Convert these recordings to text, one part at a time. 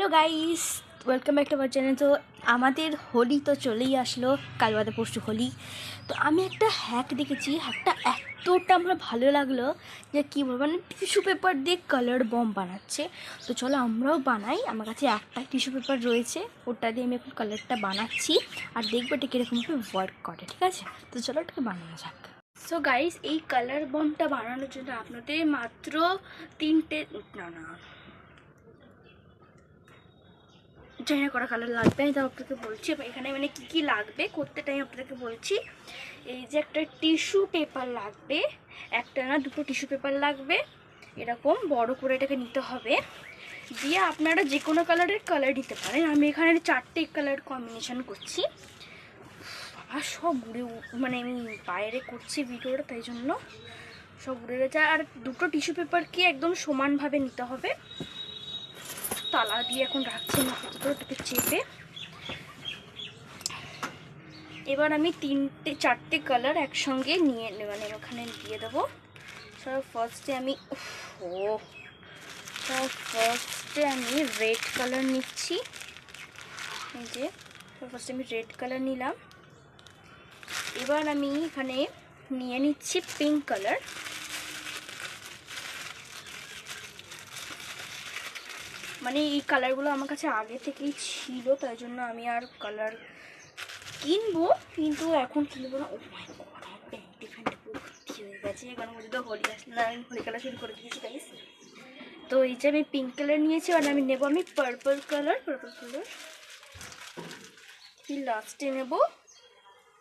Hello guys welcome back to our channel তো আমাদের হোলি তো চলেই আসলো। কাল বাদে পরশু হোলি। তো আমি একটা হ্যাক দেখেছি। হ্যাকটা এতটা আমার ভালো লাগল যে কী বলব মানে টিস্যু পেপার দিয়ে কালার বম বানাচ্ছে। তো চলো আমরাও বানাই। আমার কাছে একটা টিস্যু পেপার রয়েছে। ওটা দিয়ে আমি এখন কালারটা বানাচ্ছি। আর দেখব এটা কীরকমভাবে ওয়ার্ক করে, ঠিক আছে? তো চলো ওটাকে বানানো যাক। সো গাইস এই কালার বমটা বানানোর জন্য আপনাদের মাত্র তিনটে না না। জানি করা কালার লাগবে, আমি তো আপনাকে বলছি। এখানে মানে কী কী লাগবে করতে টাইম আপনাদেরকে বলছি। এই যে একটা টিস্যু পেপার লাগবে, একটা না দুটো টিস্যু পেপার লাগবে। এরকম বড় করে এটাকে নিতে হবে। দিয়ে আপনারা যে কোনো কালারের কালার দিতে পারেন। আমি এখানে চারটে কালার কম্বিনেশান করছি। আর সব ঘুরে মানে আমি বাইরে করছি ভিডিওটা, তাই জন্য সব ঘুরে গেছে। আর দুটো টিস্যু পেপারকে একদম সমানভাবে নিতে হবে? তালা দিয়ে এখন রাখছি আপাতত চেপে। এবার আমি তিনটে, চারটে কালার একসঙ্গে নিয়ে মানে ওখানে দিয়ে দেবো। সব ফার্স্টে আমি ও। সব ফার্স্টে আমি রেড কালার নিচ্ছি। এই যে ফার্স্টে আমি রেড কালার নিলাম। এবার আমি এখানে নিয়ে নিচ্ছি পিঙ্ক কালার মানে এই কালারগুলো আমার কাছে আগে থেকেই ছিল, তাই জন্য আমি আর কালার কিনবো, কিন্তু এখন কিনবো না। ও হয়ে গেছে। কারণ তো হোলি আমি হোলি কালার করে দিয়েছি তো এই যে আমি পিঙ্ক কালার নিয়েছি, আর আমি নেব আমি পার্পল কালার পার্পল কালার লাস্টে নেব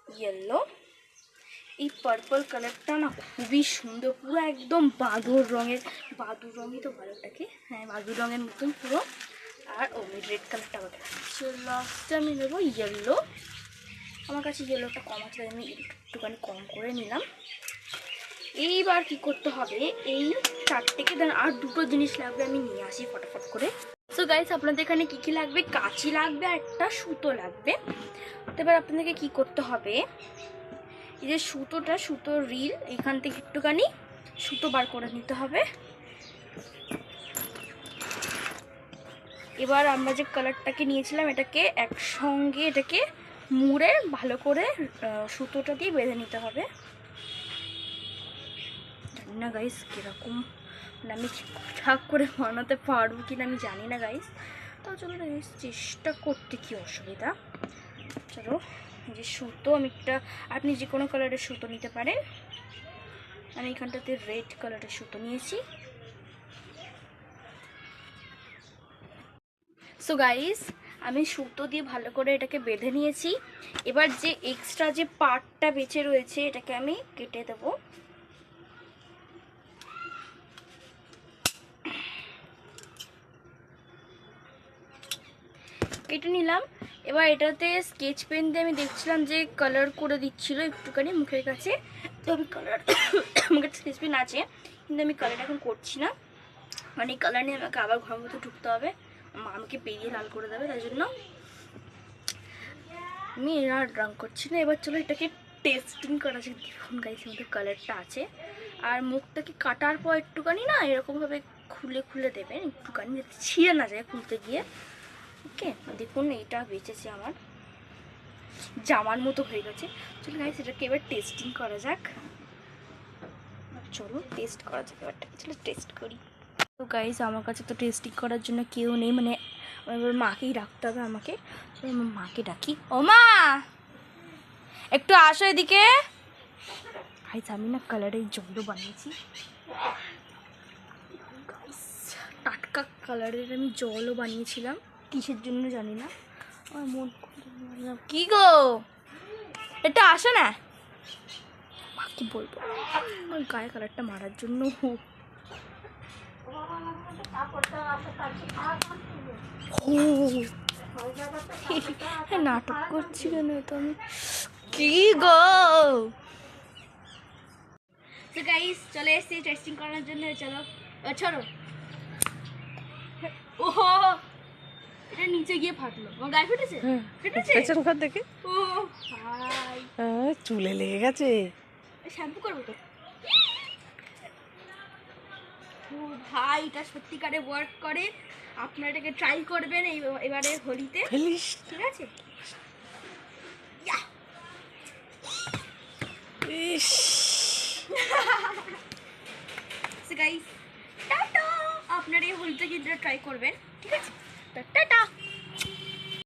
ইয়েলো এই পার্পল কালারটা না খুবই সুন্দর, পুরো একদম বাদুর রঙের, বাদুর রঙই তো ভালোটাকে। হ্যাঁ বাদুর রঙের মতন পুরো। আর ও রেড কালারটা আমাকে লাস্টে আমি নেব ইয়েলো আমার কাছে ইয়েলোটা কম আছে আমি একটুখানি কম করে নিলাম। এইবার কি করতে হবে? এই চারটেকে দেন আর দুটো জিনিস লাগবে আমি নিয়ে আসি ফটাফট করে। সো গাইস আপনাদের এখানে কী কী লাগবে? কাঁচি লাগবে আর একটা সুতো লাগবে। এবার আপনাদেরকে কী করতে হবে? এই যে সুতোটা সুতো রিল, এখান থেকে একটুখানি সুতো বার করে নিতে হবে। এবার আমরা যে কালারটাকে নিয়েছিলাম, এটাকে একসঙ্গে এটাকে মুড়ে ভালো করে সুতোটা দিয়ে বেঁধে নিতে হবে। জানি না গাইস কীরকম মানে আমি ঠিকঠাক করে বানাতে পারব কিনা আমি জানি না গাইস তাও চলো গাইস চেষ্টা করতে কি অসুবিধা? চলো। যে সুতো আমি একটা, আপনি যে কোনো কালারের সুতো নিতে পারেন। আমি এখানটাতে রেড কালারের সুতো নিয়েছি। সো গাইস আমি সুতো দিয়ে ভালো করে এটাকে বেঁধে নিয়েছি। এবার যে এক্সট্রা যে পার্টটা বেঁচে রয়েছে, এটাকে আমি কেটে দেবো। কেটে নিলাম। এবার এটাতে স্কেচ পেন দিয়ে আমি দেখছিলাম যে কালার করে দিচ্ছিল একটুখানি মুখের কাছে। তো আমি কালার আমার স্কেচ পেন আছে, কিন্তু আমি কালার এখন করছি না। মানে কালার নিয়ে আমাকে আবার ঘর মতো ঢুকতে হবে। মা আমাকে পেরিয়ে লাল করে দেবে, তাই জন্য। আমি আর রং করছি না। এবার চলো এটাকে টেস্টিং করা যাক। দেখুন গাইছে মধ্যে কালারটা আছে। আর মুখটাকে কাটার পর একটুখানি না এরকমভাবে খুলে খুলে দেবেন। একটুখানি যাতে ছিঁড়ে না যায় খুলতে গিয়ে। ওকে, দেখুন, এইটা বেঁচেছে আমার। জামার মতো হয়ে গেছে। চলো গাইস এটাকে এবার টেস্টিং করা যাক। চলো টেস্ট করা যাক এবার চলো টেস্ট করি। তো গাইস আমার কাছে তো টেস্টিং করার জন্য কেউ নেই মানে এবার মাকেই ডাকতে হবে আমাকে। আমার মাকে ডাকি। ও মা! একটু আসো এদিকে। গাইস আমি না কালারের জলও বানিয়েছি। টাটকা কালারের আমি জলও বানিয়েছিলাম। কিসের জন্য জানি না। মন কি গো? এটা আসে না? কি বলব? গায়ে কালারটা মারার জন্য। ও নাটক করছি কেন তো আমি? কি গো? গাইস চলে এসেছি টেস্টিং করার জন্য চলো ও, ছাড়ো। ওহো! এটা নিচে গিয়ে ফাটলো। আমার গায়ে ফেটেছে? ফেটেছে? পেছন ঘর দেখে ও ভাই। চুলে লেগে গেছে। শ্যাম্পু করব তো। ও ভাই এটা সত্যিকারে ওয়ার্ক করে। আপনারা এটাকে ট্রাই করবেন এই এবারে হোলিতে। ঠিক আছে! ইস। Guys tata! আপনারা এই হোলিতে কিন্তু ট্রাই করবেন। ঠিক আছে? তো টাটা